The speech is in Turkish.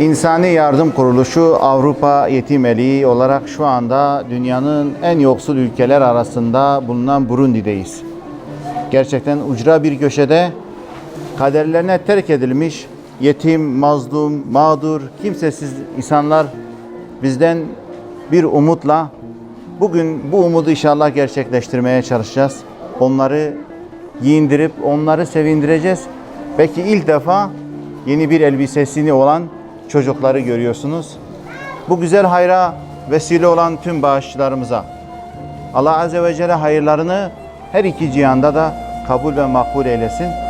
İnsani Yardım Kuruluşu Avrupa Yetim Eli olarak şu anda dünyanın en yoksul ülkeler arasında bulunan Burundi'deyiz. Gerçekten ucra bir köşede kaderlerine terk edilmiş yetim, mazlum, mağdur, kimsesiz insanlar bizden bir umutla bugün bu umudu inşallah gerçekleştirmeye çalışacağız. Onları giyindirip onları sevindireceğiz. Belki ilk defa yeni bir elbisesini olan çocukları görüyorsunuz. Bu güzel hayra vesile olan tüm bağışçılarımıza Allah Azze ve Celle hayırlarını her iki cihanda da kabul ve makbul eylesin.